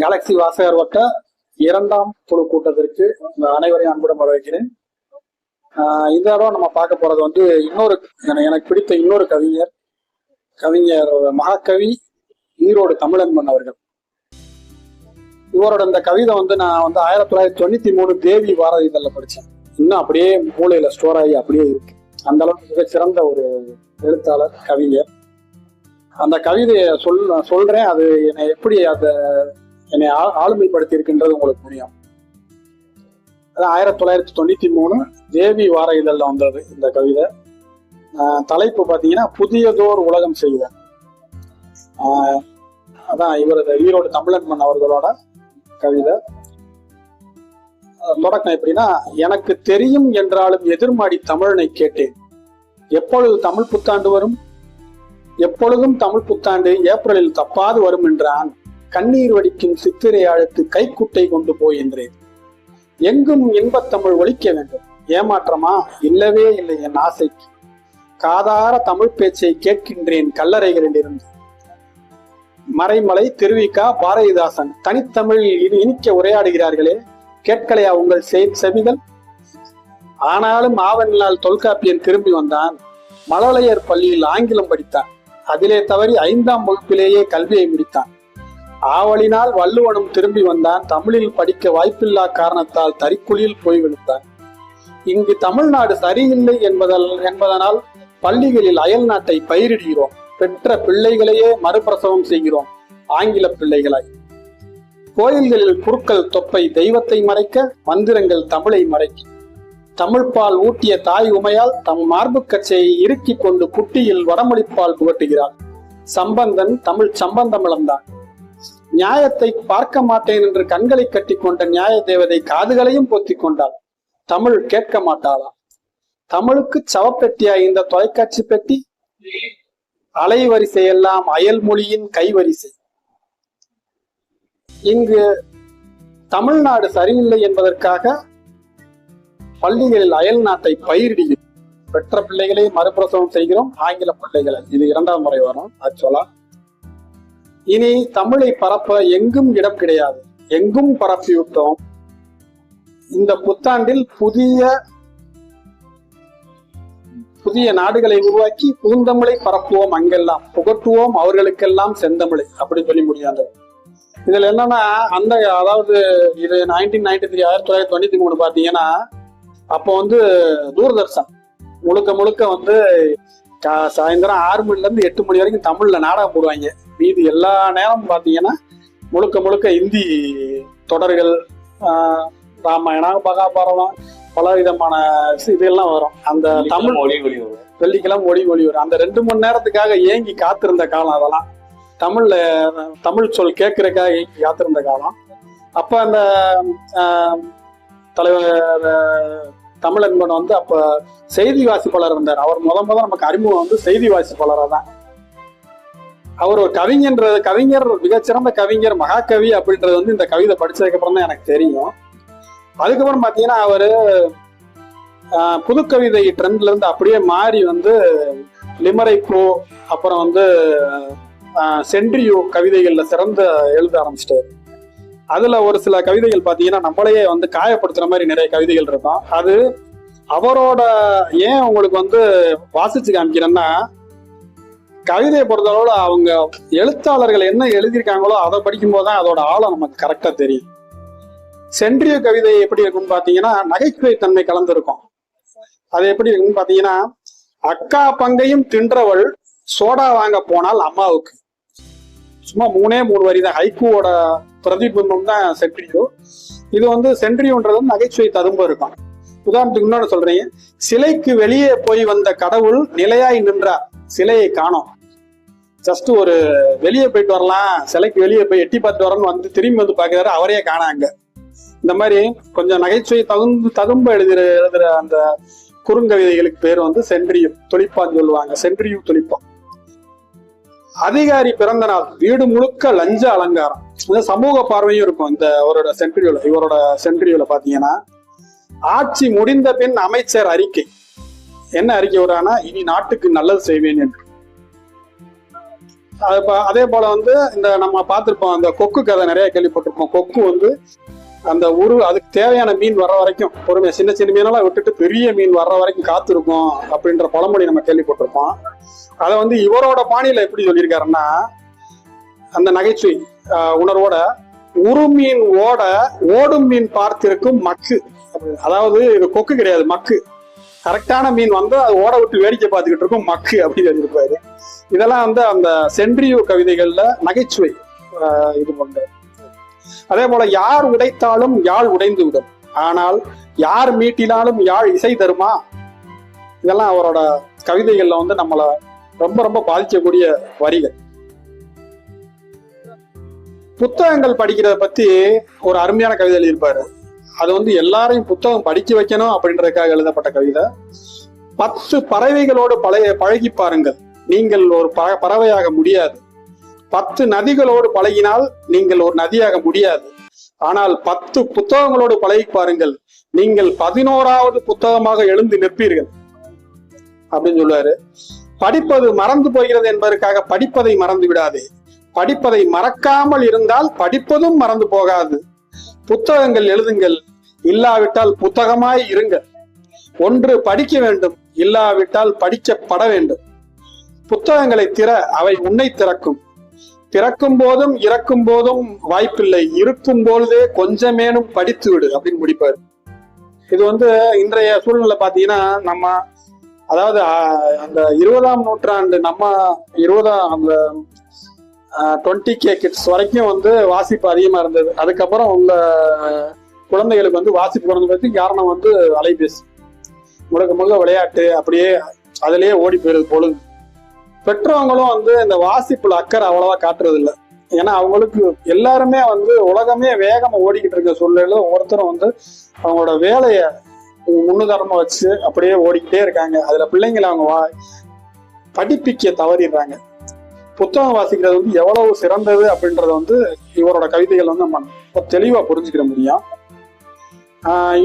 Galaxy வாசகர் வட்ட இரண்டாம் குழு கூட்டத்திற்கு அனைவரையும் அன்புடன் வரவேற்கிறேன். இந்த தடவை நம்ம பார்க்க போறது வந்து இன்னொரு எனக்கு பிடித்த இன்னொரு கவிஞர் கவிஞர் மகாகவி ஈரோடு தமிழன்பன் அவர்கள். இவரோட இந்த கவிதை வந்து நான் வந்து ஆயிரத்தி தொள்ளாயிரத்தி தொண்ணூத்தி மூணு தேவி பாரதி இதழில் இன்னும் அப்படியே மூளையில ஸ்டோர் ஆகி அப்படியே இருக்கு. அந்த அளவுக்கு மிகச் சிறந்த ஒரு எழுத்தாளர் கவிஞர். அந்த கவிதையை சொல் சொல்றேன். அது என்னை எப்படி அந்த என்னை ஆளுமைப்படுத்தியிருக்கின்றது ஆளுமைப்படுத்தி இருக்கின்றது உங்களுக்கு புரியும் அது ஆயிரத்தி தொள்ளாயிரத்தி தொண்ணூத்தி மூணு தேவி வார இதழில் வந்தது இந்த கவிதை. தலைப்பு பார்த்தீங்கன்னா புதியதோர் உலகம் செய்த அதான் இவரது ஈரோடு தமிழன்மன் அவர்களோட கவிதை. தொடக்கம் எப்படின்னா எனக்கு தெரியும் என்றாலும் எதிர்மாடி தமிழனை கேட்டேன். எப்பொழுது தமிழ் புத்தாண்டு வரும்? எப்பொழுதும் தமிழ் புத்தாண்டு ஏப்ரலில் தப்பாது வரும் என்றான். கண்ணீர் வடிக்கும் சித்திரை ஆழத்து கைக்குட்டை கொண்டு போய் என்றேன். எங்கும் இன்பத்தமிழ் ஒழிக்க வேண்டும். ஏமாற்றமா? இல்லவே இல்லை என் ஆசைக்கு. காதார தமிழ் பேச்சை கேட்கின்றேன் கல்லறைகளில் இருந்து மறைமலை திருவிக்கா பாரதிதாசன் தனித்தமிழ் இனி இனிக்க உரையாடுகிறார்களே கேட்கலையா உங்கள் செ- செவிகள்? ஆனாலும் ஆவணிலால் தொல்காப்பியன் திரும்பி வந்தான். மழலையர் பள்ளியில் ஆங்கிலம் படித்தான் அதிலே தவறி ஐந்தாம் வகுப்பிலேயே கல்வியை முடித்தான். ஆவலினால் வள்ளுவனும் திரும்பி வந்தான். தமிழில் படிக்க வாய்ப்பில்லா காரணத்தால் தறிக்குழியில் போய் விழுந்தான். இங்கு தமிழ்நாடு சரியில்லை என்பதால் என்பதனால் பள்ளிகளில் அயல் நாட்டை பயிரிடுகிறோம். பெற்ற பிள்ளைகளையே மறுபிரசவம் செய்கிறோம். ஆங்கில பிள்ளைகளாய். கோயில்களில் குருக்கள் தொப்பை தெய்வத்தை மறைக்க மந்திரங்கள் தமிழை மறைக்க. தமிழ்ப்பால் ஊட்டிய தாய் உமையால் தம் மார்பு கச்சையை இறுக்கிக் கொண்டு புட்டியில் வடமொழிப்பால் புகட்டுகிறாள். சம்பந்தன் தமிழ் சம்பந்தமிழந்தான். நியாயத்தை பார்க்க மாட்டேன் என்று கண்களை கட்டிக்கொண்ட நியாய தேவதை காதுகளையும் பொத்திக் கொண்டாள். தமிழ் கேட்க மாட்டாளா? தமிழுக்கு சவப்பெட்டியா இந்த தொலைக்காட்சி பெட்டி? அலைவரிசை எல்லாம் அயல் மொழியின் கைவரிசை. இங்கு தமிழ்நாடு சரியில்லை என்பதற்காக பள்ளிகளில் அயல் நாட்டை பயிரிடுகிறோம். பெற்ற பிள்ளைகளை மறுபிரசவம் செய்கிறோம். ஆங்கில பிள்ளைகளை. இது இரண்டாம் முறை வரும். ஆக்சுவலா இனி தமிழை பரப்ப எங்கும் இடம் கிடையாது. எங்கும் பரப்பி விட்டோம். இந்த புத்தாண்டில் புதிய புதிய நாடுகளை உருவாக்கி புகுந்தமிழை பரப்புவோம் அங்கெல்லாம். புகட்டுவோம் அவர்களுக்கெல்லாம் செந்தமிழை. அப்படி சொல்லி முடியாது. இதுல என்னன்னா அந்த அதாவது இது நைன்டீன் நைன்டி த்ரீ ஆயிரத்தி தொள்ளாயிரத்தி தொண்ணூத்தி மூணு பாத்தீங்கன்னா அப்போ வந்து தூர்தர்ஷன் முழுக்க முழுக்க வந்து சாயந்தரம் ஆறு மணில இருந்து எட்டு மணி வரைக்கும் தமிழ்ல நாடகம் போடுவாங்க. மீதி எல்லா நேரமும் பாத்தீங்கன்னா முழுக்க முழுக்க இந்தி தொடர்கள் ராமாயணம் மகாபாரதம் பல விதமான இதெல்லாம் வரும். அந்த தமிழ் மொழி ஒளி வரும். வெள்ளிக்கிழமை ஒளி ஒளி வரும். அந்த ரெண்டு மணி நேரத்துக்காக ஏங்கி காத்திருந்த காலம் அதெல்லாம். தமிழ்ல தமிழ் சொல் கேட்கறதுக்காக ஏங்கி காத்திருந்த காலம். அப்ப அந்த தலைவர் தமிழன்பன் வந்து அப்ப செய்தி வாசிப்பாளர் இருந்தார். அவர் முத முத நமக்கு அறிமுகம் வந்து செய்தி வாசிப்பாளராக தான் அவர் ஒரு கவிஞன்ற கவிஞர் மிகச்சிறந்த கவிஞர் மகாகவி அப்படின்றது வந்து இந்த கவிதை படிச்சதுக்கு அப்புறம் தான் எனக்கு தெரியும். அதுக்கப்புறம் பார்த்தீங்கன்னா அவர் ஆஹ், புது கவிதை ட்ரெண்ட்ல இருந்து அப்படியே மாறி வந்து லிமரை ப்ரோ அப்புறம் வந்து சென்ட்ரியூ சென்ட்ரியோ கவிதைகள்ல சிறந்த எழுத ஆரம்பிச்சிட்டாரு. அதுல ஒரு சில கவிதைகள் பார்த்தீங்கன்னா நம்மளையே வந்து காயப்படுத்துற மாதிரி நிறைய கவிதைகள் இருக்கும். அது அவரோட ஏன் உங்களுக்கு வந்து வாசிச்சு காமிக்கிறேன்னா கவிதையை பொறுத்தளவுல அவங்க எழுத்தாளர்கள் என்ன எழுதியிருக்காங்களோ அதை படிக்கும்போது தான் அதோட ஆழம் நமக்கு கரெக்டா தெரியும். சென்றிய கவிதை எப்படி இருக்கும்னு பாத்தீங்கன்னா நகைச்சுவை தன்மை கலந்திருக்கும். அது எப்படி இருக்குன்னு பாத்தீங்கன்னா அக்கா பங்கையும் தின்றவள் சோடா வாங்க போனால் அம்மாவுக்கு. சும்மா மூணே மூணு வரி தான். ஹைக்கூவோட பிரதிபிம்பம் தான் சென்ட்ரியோ இது வந்து சென்ட்ரியோன்றது நகைச்சுவை ததும்ப இருக்கும். உதாரணத்துக்கு இன்னொன்னு சொல்றீங்க சிலைக்கு வெளியே போய் வந்த கடவுள் நிலையாய் நின்றார். சிலையை காணோம். ஜஸ்ட் ஒரு வெளியே போயிட்டு வரலாம். சிலைக்கு வெளியே போய் எட்டி பார்த்து வரணும்னு வந்து திரும்பி வந்து பாக்குறாரு அவரையே காணாங்க இந்த மாதிரி கொஞ்சம் நகைச்சுவை தகுந்து தகும்ப எழுதுற எழுதுற அந்த குறுங்கவிதைகளுக்கு பேர் வந்து சென்ட்ரியும் துளிப்பான்னு சொல்லுவாங்க. சென்ட்ரியும் துளிப்பம் அதிகாரி பிறந்த நாள் வீடு முழுக்க லஞ்ச அலங்காரம். இந்த சமூக பார்வையும் இருக்கும் இந்த அவரோட சென்ட்ரியோல இவரோட சென்ட்ரியோல பாத்தீங்கன்னா ஆட்சி முடிந்த பின் அமைச்சர் அறிக்கை. என்ன அறிக்கை வரானா இனி நாட்டுக்கு நல்லது செய்வேன் என்று. இப்போ அதே போல வந்து இந்த நம்ம பார்த்துருப்போம் அந்த கொக்கு கதை நிறைய கேள்விப்பட்டிருப்போம். கொக்கு வந்து அந்த உரு அதுக்கு தேவையான மீன் வர்ற வரைக்கும் பொறுமையா சின்ன சின்ன மீனெல்லாம் விட்டுட்டு பெரிய மீன் வர்ற வரைக்கும் காத்திருக்கும் அப்படின்ற பழமொழி நம்ம கேள்விப்பட்டிருப்போம். அதை வந்து இவரோட பாணியில எப்படி சொல்லியிருக்காருன்னா அந்த நகைச்சுவை உணர்வோட உரு மீன் ஓட ஓடும் மீன் பார்த்திருக்கும் மக்கு. அதாவது இது கொக்கு கிடையாது மக்கு. கரெக்டான மீன் வந்து அது ஓட விட்டு வேடிக்கை பார்த்துக்கிட்டு இருக்கும் மக்கு அப்படின்னு சொல்லியிருப்பாரு இதெல்லாம் வந்து அந்த சென்ட்ரியோ கவிதைகள்ல நகைச்சுவை இது பண்ற அதே போல யார் உடைத்தாலும் யாழ் உடைந்து விடும். ஆனால் யார் மீட்டினாலும் யாழ் இசை தருமா? இதெல்லாம் அவரோட கவிதைகள்ல வந்து நம்மள ரொம்ப ரொம்ப பாதிக்கக்கூடிய வரிகள். புத்தகங்கள் படிக்கிறத பத்தி ஒரு அருமையான கவிதை எழுதியிருப்பாரு. அது வந்து எல்லாரையும் புத்தகம் படிக்க வைக்கணும் அப்படின்றதுக்காக எழுதப்பட்ட கவிதை. பத்து பறவைகளோடு பழைய பழகி பாருங்கள். நீங்கள் ஒரு ப- பறவையாக முடியாது. பத்து நதிகளோடு பழகினால் நீங்கள் ஒரு நதியாக முடியாது. ஆனால் பத்து புத்தகங்களோடு பழகி பாருங்கள். நீங்கள் பதினோராவது புத்தகமாக எழுந்து நிற்பீர்கள். அப்படின்னு சொல்லுவாரு. படிப்பது மறந்து போகிறது என்பதற்காக படிப்பதை மறந்து விடாதே. படிப்பதை மறக்காமல் இருந்தால் படிப்பதும் மறந்து போகாது. புத்தகங்கள் எழுதுங்கள். இல்லாவிட்டால் புத்தகமாய் இருங்கள். ஒன்று படிக்க வேண்டும் இல்லாவிட்டால் படிக்கப்பட வேண்டும். புத்தகங்களை திற அவை உன்னை திறக்கும். பிறக்கும் போதும் இறக்கும் போதும் வாய்ப்பில்லை. இருக்கும் பொழுதே கொஞ்சமேனும் படித்து விடு அப்படின்னு முடிப்பாரு. இது வந்து இன்றைய சூழ்நிலை பார்த்தீங்கன்னா நம்ம அதாவது அந்த இருபதாம் நூற்றாண்டு நம்ம இருபதாம் அந்த டுவெண்ட்டி கே கிட்ஸ் வரைக்கும் வந்து வாசிப்பு அதிகமாக இருந்தது. அதுக்கப்புறம் உங்கள் குழந்தைகளுக்கு வந்து வாசிப்பு குறைஞ்சதுக்கு காரணம் வந்து அலைபேசி. முழுக்க முழுக்க விளையாட்டு அப்படியே அதிலேயே ஓடி போயிருது பொழுது. பெற்றவங்களும் வந்து இந்த வாசிப்புல அக்கறை அவ்வளவா காட்டுறது இல்லை ஏன்னா அவங்களுக்கு எல்லாருமே வந்து உலகமே வேகமா ஓடிக்கிட்டு இருக்க சூழ்நிலையில ஒவ்வொருத்தரும் வந்து அவங்களோட வேலையை முன்னுதாரணமா வச்சு அப்படியே ஓடிக்கிட்டே இருக்காங்க. அதுல பிள்ளைங்களை அவங்க படிப்பிக்க தவறிடுறாங்க. புத்தகம் வாசிக்கிறது வந்து எவ்வளவு சிறந்தது அப்படின்றத வந்து இவரோட கவிதைகள் வந்து நம்ம தெளிவாக புரிஞ்சுக்கிற முடியும்.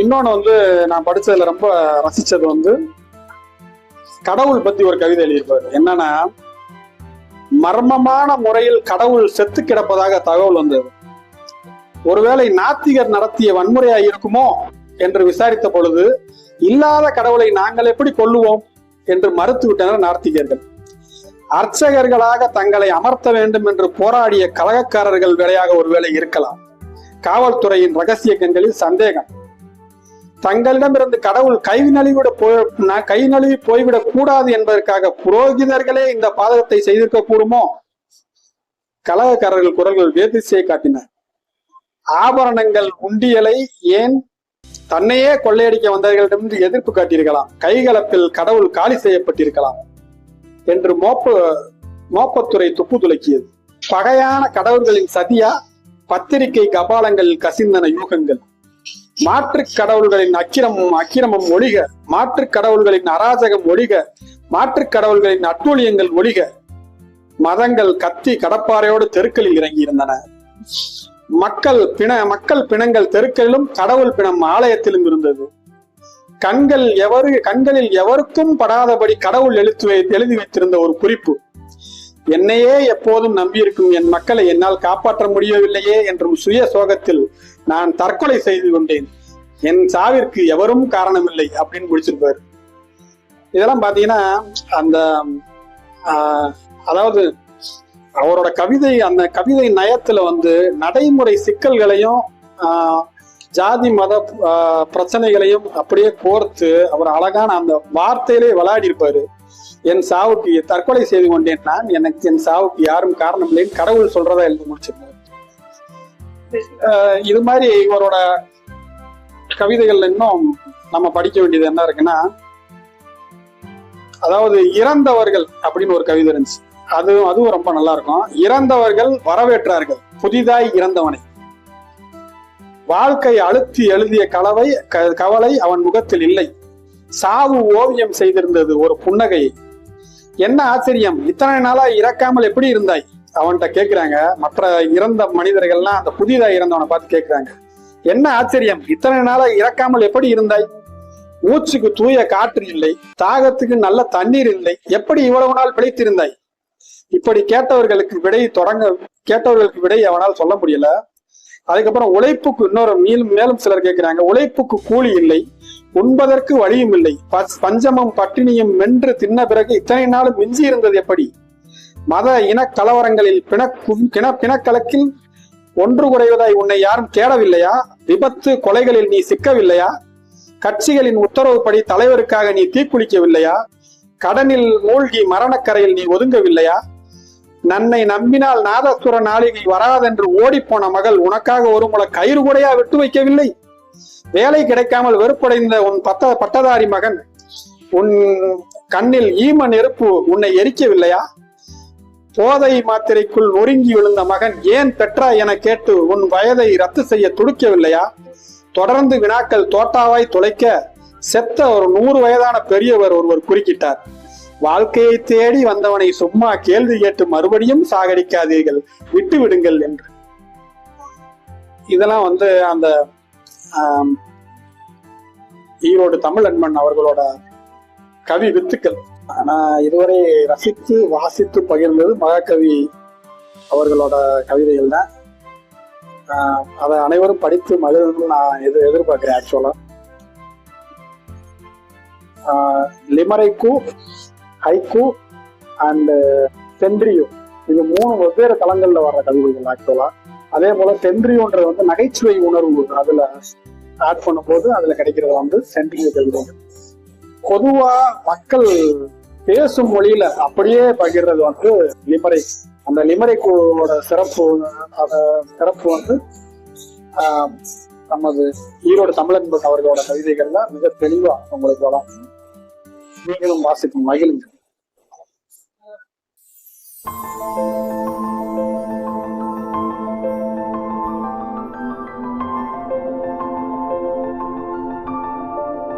இன்னொன்று வந்து நான் படித்ததில் ரொம்ப ரசித்தது வந்து கடவுள் பற்றி ஒரு கவிதை எழுதியிருப்பார். என்னன்னா மர்மமான முறையில் கடவுள் செத்து கிடப்பதாக தகவல் வந்தது. ஒருவேளை நாத்திகர் நடத்திய வன்முறையா இருக்குமோ? என்று விசாரித்த பொழுது இல்லாத கடவுளை நாங்கள் எப்படி கொல்லுவோம்? என்று மறுத்து விட்டனர் நாத்திகர்கள். அர்ச்சகர்களாக தங்களை அமர்த்த வேண்டும் என்று போராடிய கழகக்காரர்கள் வேலையாக ஒருவேளை இருக்கலாம். காவல்துறையின் ரகசிய கண்களில் சந்தேகம். தங்களிடமிருந்து கடவுள் கை நழுவிட போய் கை நழுவி போய்விடக் கூடாது என்பதற்காக புரோகிதர்களே இந்த பாதகத்தை செய்திருக்க கூடுமோ? கலகக்காரர்கள் குரல்கள் வேதிசையை காட்டின. ஆபரணங்கள் உண்டியலை ஏன் தன்னையே கொள்ளையடிக்க வந்தவர்களிடமிருந்து எதிர்ப்பு காட்டியிருக்கலாம். கைகலப்பில் கடவுள் காலி செய்யப்பட்டிருக்கலாம். என்று மோப்ப மோப்பத்துறை துப்பு துலக்கியது. பகையான கடவுள்களின் சதியா பத்திரிகை கபாலங்களில் கசிந்தன யூகங்கள். மாற்றுக் கடவுள்களின் அக்கிரமம் அக்கிரமம் ஒழிக. மாற்றுக் கடவுள்களின் அராஜகம் ஒழிக. மாற்றுக் கடவுள்களின் அட்டூழியங்கள் ஒழிக. மதங்கள் கத்தி கடப்பாறையோடு தெருக்களில் இறங்கியிருந்தன. மக்கள் பிண மக்கள் பிணங்கள் தெருக்களிலும் கடவுள் பிணம் ஆலயத்திலும் இருந்தது. கண்கள் எவரு கண்களில் எவருக்கும் படாதபடி கடவுள் எழுத்து எழுதி வைத்திருந்த ஒரு குறிப்பு. என்னையே எப்போதும் நம்பியிருக்கும் என் மக்களை என்னால் காப்பாற்ற முடியவில்லையே என்றும் சுய சோகத்தில் நான் தற்கொலை செய்து கொண்டேன். என் சாவிற்கு எவரும் காரணமில்லை அப்படின்னு முடிச்சிருப்பாரு. இதெல்லாம் பாத்தீங்கன்னா அந்த அதாவது அவரோட கவிதை அந்த கவிதை நயத்துல வந்து நடைமுறை சிக்கல்களையும் ஆஹ், ஜாதி மத பிரச்சனைகளையும் அப்படியே கோர்த்து அவர் அழகான அந்த வார்த்தையிலே விளையாடி இருப்பாரு என் சாவுக்கு தற்கொலை செய்து கொண்டேன் நான். எனக்கு என் சாவுக்கு யாரும் காரணம் இல்லைன்னு கடவுள் சொல்றதா எழுதி முடிச்சிருந்தார். இது மாதிரி இவரோட கவிதைகள் இன்னும் நம்ம படிக்க வேண்டியது என்ன இருக்குன்னா அதாவது இறந்தவர்கள் அப்படின்னு ஒரு கவிதை இருந்துச்சு. அது அதுவும் ரொம்ப நல்லா இருக்கும். இறந்தவர்கள் வரவேற்றார்கள். புதிதாய் இறந்தவனை. வாழ்க்கை அழுத்தி எழுதிய கலவை க- கவலை அவன் முகத்தில் இல்லை. சாவு ஓவியம் செய்திருந்தது ஒரு புன்னகையை. என்ன ஆச்சரியம்? இத்தனை நாளா இறக்காமல் எப்படி இருந்தாய்? அவன்கிட்ட கேட்கிறாங்க. மற்ற இறந்த மனிதர்கள்லாம் அந்த புதிதாக இறந்தவனை பார்த்து கேட்கிறாங்க. என்ன ஆச்சரியம்? இத்தனை நாளா இறக்காமல் எப்படி இருந்தாய்? மூச்சுக்கு தூய காற்று இல்லை. தாகத்துக்கு நல்ல தண்ணீர் இல்லை. எப்படி இவ்வளவு நாள் பிழைத்திருந்தாய்? இப்படி கேட்டவர்களுக்கு விடை தொடங்க கேட்டவர்களுக்கு விடை அவனால் சொல்ல முடியல. அதுக்கப்புறம் உழைப்புக்கு இன்னொரு மீல் மேலும் சிலர் கேட்கிறாங்க உழைப்புக்கு கூலி இல்லை உண்பதற்கு வழியும் இல்லை ப- பஞ்சமும் பட்டினியும் மென்று தின்ன பிறகு இத்தனை நாளும் மிஞ்சி இருந்தது எப்படி? மத இன கலவரங்களில் பிணக்கும் கிண பிணக்கலக்கில் ஒன்று குறைவதாய் உன்னை யாரும் தேடவில்லையா? விபத்து கொலைகளில் நீ சிக்கவில்லையா? கட்சிகளின் உத்தரவுப்படி தலைவருக்காக நீ தீக்குளிக்கவில்லையா? கடனில் மூழ்கி மரணக்கரையில் நீ ஒதுங்கவில்லையா? நன்னை நம்பினால் நாதசுர நாளிகை வராதென்று ஓடிப்போன மகள் உனக்காக ஒரு முளை கயிறு கூடையா விட்டு வைக்கவில்லை. வேலை கிடைக்காமல் வெறுப்படைந்த உன் பத்த பட்டதாரி மகன் உன் கண்ணில் ஈம நெருப்பு உன்னை எரிக்கவில்லையா? போதை மாத்திரைக்குள் நொறுங்கி விழுந்த மகன் ஏன் பெற்றா என கேட்டு உன் வயதை ரத்து செய்ய துடிக்கவில்லையா? தொடர்ந்து வினாக்கள் தோட்டாவாய் துளைக்க செத்த ஒரு நூறு வயதான பெரியவர் ஒருவர் குறுக்கிட்டார். வாழ்க்கையை தேடி வந்தவனை சும்மா கேள்வி கேட்டு மறுபடியும் சாகடிக்காதீர்கள். விட்டு விடுங்கள் என்று. இதெல்லாம் வந்து அந்த ஈரோடு தமிழ் அன்பன் அவர்களோட கவி வித்துக்கள். ஆனா இதுவரை ரசித்து வாசித்து பகிர்ந்தது மகாகவி அவர்களோட கவிதைகள் தான். அதை அனைவரும் படித்து மகிழ்ந்து நான் எது எதிர்பார்க்கிறேன் ஆக்சுவலா லிமரைக்கு ஹைக்கு அண்ட் சென்ட்ரியோ இது மூணு வெவ்வேறு தளங்கள்ல வர்ற கவிதைகள் ஆக்சுவலா அதே போல சென்ட்ரியோன்றது வந்து நகைச்சுவை உணர்வு அதுல ஆட் பண்ணும்போது அதுல கிடைக்கிறது வந்து சென்ட்ரியோ கவிதைகள் பொதுவா மக்கள் பேசும் மொழியில அப்படியே பகிர்றது வந்து லிமரை அந்த லிமரைக்கோட சிறப்பு அத சிறப்பு வந்து நமது ஈரோடு தமிழன்பன் அவர்களோட கவிதைகள்ல மிக தெளிவா உங்களுக்கு வரும் நீங்களும் வாசிக்கும் மகிழுங்கள். Música